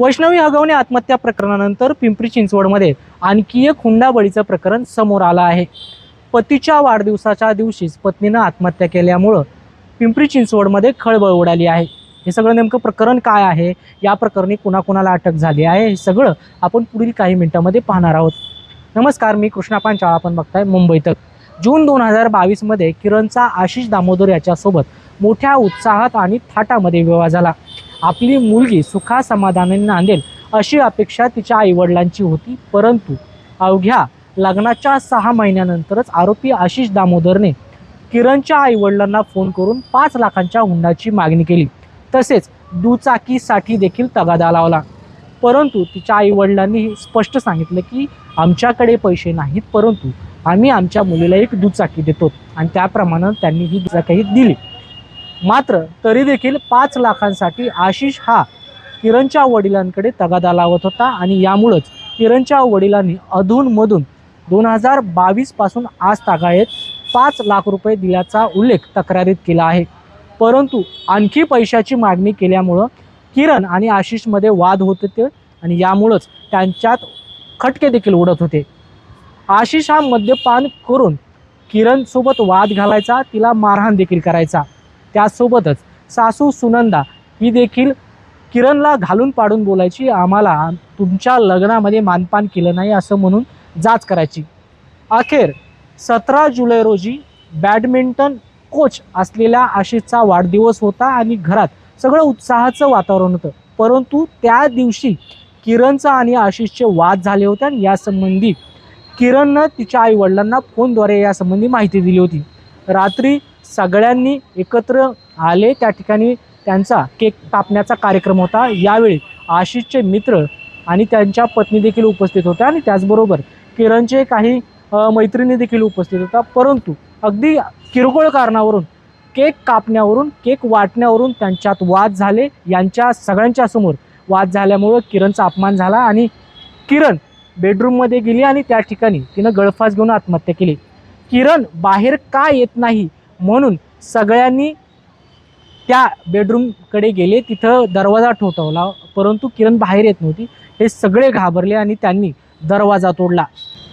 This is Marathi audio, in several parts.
वैष्णवी हगवणे आत्महत्या प्रकरणानंतर पिंपरी चिंचवडमध्ये आणखी एक हुंडाबळीचं प्रकरण समोर आलं आहे. पतीच्या वाढदिवसाच्या दिवशीच पत्नीनं आत्महत्या केल्यामुळं पिंपरी चिंचवडमध्ये खळबळ उडाली आहे. हे सगळं नेमकं प्रकरण काय आहे? या प्रकरणी कुणाकुणाला अटक झाली आहे? हे सगळं आपण पुढील काही मिनिटांमध्ये पाहणार आहोत. नमस्कार मी कृष्णा पांचाळ. आपण बघताय मुंबई तक. जून दोन हजार बावीसमध्ये किरणचा आशिष दामोदर याच्यासोबत मोठ्या उत्साहात आणि थाटामध्ये विवाह झाला. आपली मुलगी सुखा समाधानाने नांदेल अशी अपेक्षा तिच्या आईवडिलांची होती परंतु अवघ्या लग्नाच्या सहा महिन्यानंतरच आरोपी आशिष दामोदरने किरणच्या आईवडिलांना फोन करून पाच लाखांच्या हुंडाची मागणी केली. तसेच दुचाकीसाठी देखील तगादा लावला. परंतु तिच्या आईवडिलांनी स्पष्ट सांगितलं की आमच्याकडे पैसे नाहीत परंतु आम्ही आमच्या मुलीला एक दुचाकी देतो. आणि त्याप्रमाणे त्यांनी ही दुचाकी दिली. मात्र तरी देखील पाच लाखांसाठी आशिष हा किरणच्या वडिलांकडे तगादा लावत होता आणि यामुळंच किरणच्या वडिलांनी अधूनमधून दोन हजार बावीसपासून आज तागायत पाच लाख रुपये दिल्याचा उल्लेख तक्रारीत केला आहे. परंतु आणखी पैशाची मागणी केल्यामुळं किरण आणि आशिषमध्ये वाद होत होते आणि यामुळंच त्यांच्यात खटके देखील उडत होते. आशिष हा मद्यपान करून किरणसोबत वाद घालायचा तिला मारहाण देखील करायचा. त्यासोबतच सासू सुनंदा ही देखील किरणला घालून पाडून बोलायची आम्हाला तुमच्या लग्नामध्ये मानपान केलं नाही असं म्हणून जाच करायची. अखेर सतरा जुलै रोजी बॅडमिंटन कोच असलेल्या आशिषचा वाढदिवस होता आणि घरात सगळं उत्साहाचं वातावरण होतं. परंतु त्या दिवशी किरणचा आणि आशिषचे वाद झाले होते आणि यासंबंधी किरणनं तिच्या आईवडिलांना फोनद्वारे यासंबंधी माहिती दिली होती. रात्री सगळ्यांनी एकत्र आले त्या ठिकाणी त्यांचा केक कापण्याचा कार्यक्रम होता. यावेळी आशिषचे मित्र आणि त्यांच्या पत्नी देखील उपस्थित होत्या आणि त्याचबरोबर किरणचे काही मैत्रिणी देखील उपस्थित होत्या. परंतु अगदी किरकोळ कारणावरून केक कापण्यावरून केक वाटण्यावरून त्यांच्यात वाद झाले. यांच्या सगळ्यांच्या समोर वाद झाल्यामुळं किरणचा अपमान झाला आणि किरण बेडरूममध्ये गेली आणि त्या ठिकाणी तिनं गळफास घेऊन आत्महत्या केली. किरण बाहेर का येत नाही? म्हणून सगळ्यांनी त्या बेडरूमकडे गेले तिथं दरवाजा ठोठवला परंतु किरण बाहेर येत नव्हती. हे सगळे घाबरले आणि त्यांनी दरवाजा तोडला.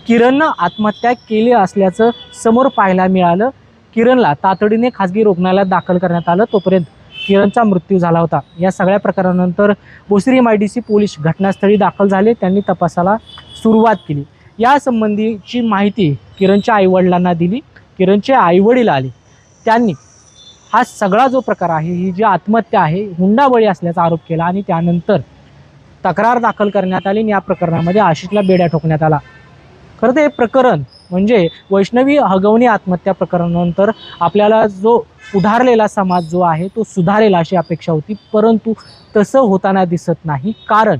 किरणनं आत्महत्या केली असल्याचं समोर पाहायला मिळालं. किरणला तातडीने खाजगी रुग्णालयात दाखल करण्यात आलं. तोपर्यंत किरणचा मृत्यू झाला होता. या सगळ्या प्रकारानंतर भोसरी मायडीसी पोलीस घटनास्थळी दाखल झाले. त्यांनी तपासाला सुरुवात केली. यासंबंधीची माहिती किरणच्या आईवडिलांना दिली. किरणचे आईवडील आले. त्यांनी. हा सगळा जो प्रकार आहे ही जी आत्महत्या आहे हुंडाबळी असल्याचा आरोप केला आणि त्यानंतर तक्रार दाखल करण्यात आली आणि या प्रकरणामध्ये आशिषला बेड्या ठोकण्यात आला. खरं तर हे प्रकरण म्हणजे वैष्णवी हगवणी आत्महत्या प्रकरणानंतर आपल्याला जो उधारलेला समाज जो आहे तो सुधारेल अशी अपेक्षा होती. परंतु तसं होताना दिसत नाही. कारण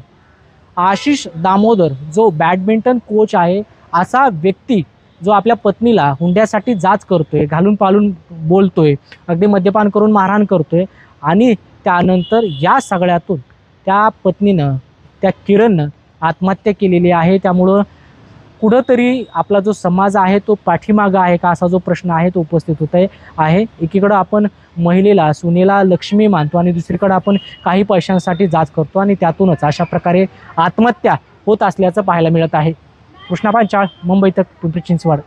आशिष दामोदर जो बॅडमिंटन कोच आहे असा व्यक्ती जो आपल्या पत्नीला हुंड्यासाठी जाच करतोय घालून पालून बोलतोय अगदी मद्यपान करून मारहाण करतोय आणि त्यानंतर या सगळ्यातून त्या पत्नीनं त्या किरणनं आत्महत्या केलेली आहे. त्यामुळं कुठंतरी आपला जो समाज आहे तो पाठीमागं आहे का असा जो प्रश्न आहे तो उपस्थित होत आहे आहे. एकीकडं आपण महिलेला सुनेला लक्ष्मी मानतो आणि दुसरीकडं आपण काही पैशांसाठी जाच करतो आणि त्यातूनच अशा प्रकारे आत्महत्या होत असल्याचं पाहायला मिळत आहे. कृष्णा मुंबई तक पिंपरी चिंचवड.